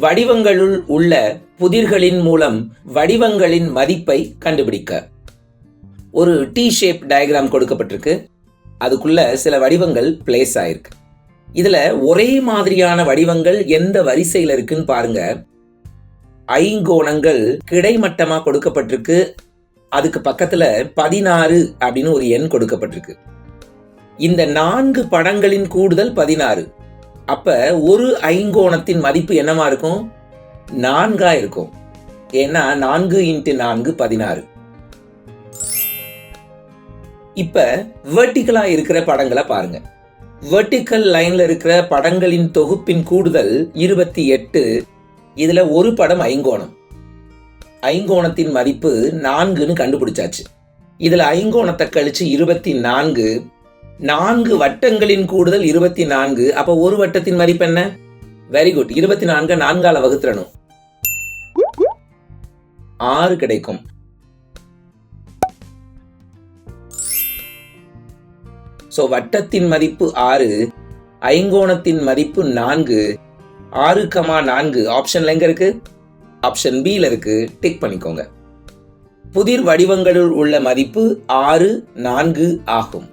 வடிவங்களுள் உள்ள புதிர்களின் மூலம் வடிவங்களின் மதிப்பை கண்டுபிடிக்க. ஒரு டி ஷேப் டயக்ராம் கொடுக்கப்பட்டிருக்கு. அதுக்குள்ள சில வடிவங்கள் பிளேஸ் ஆயிருக்கு. இதுல ஒரே மாதிரியான வடிவங்கள் எந்த வரிசையில் இருக்குன்னு பாருங்க. ஐங்கோணங்கள் கிடைமட்டமா கொடுக்கப்பட்டிருக்கு. அதுக்கு பக்கத்துல பதினாறு அப்படின்னு ஒரு எண் கொடுக்கப்பட்டிருக்கு. இந்த நான்கு படங்களின் கூடுதல் பதினாறு. அப்போ ஒரு ஐங்கோணத்தின் மதிப்பு என்னவா இருக்கும்? நான்காக இருக்கும். ஏன்னா நான்கு இன்ட்டு நான்கு பதினாறு. இப்போ வெர்டிகலா இருக்கிற படங்களை பாருங்க. வெர்டிக்கல் லைனில் இருக்கிற படங்களின் தொகுப்பின் கூடுதல் இருபத்தி எட்டு. இதில் ஒரு படம் ஐங்கோணம். ஐங்கோணத்தின் மதிப்பு நான்குன்னு கண்டுபிடிச்சாச்சு. இதில் ஐங்கோணத்தை கழித்து இருபத்தி நான்கு நான்கு வட்டங்களின் கூடுதல் இருபத்தி நான்கு அப்ப ஒரு வட்டத்தின் மதிப்பு என்ன? வெரி குட் இருபத்தி நான்கு நான்கால வகுத்துறணும் ஆறு கிடைக்கும். சோ வட்டத்தின் மதிப்பு ஆறு ஐங்கோணத்தின் மதிப்பு நான்கு ஆறு கமா நான்கு. ஆப்ஷன்ல எங்க இருக்கு? ஆப்ஷன் பில இருக்கு. டிக் பண்ணிக்கோங்க. புதிர் வடிவங்களில் உள்ள மதிப்பு ஆறு நான்கு ஆகும்.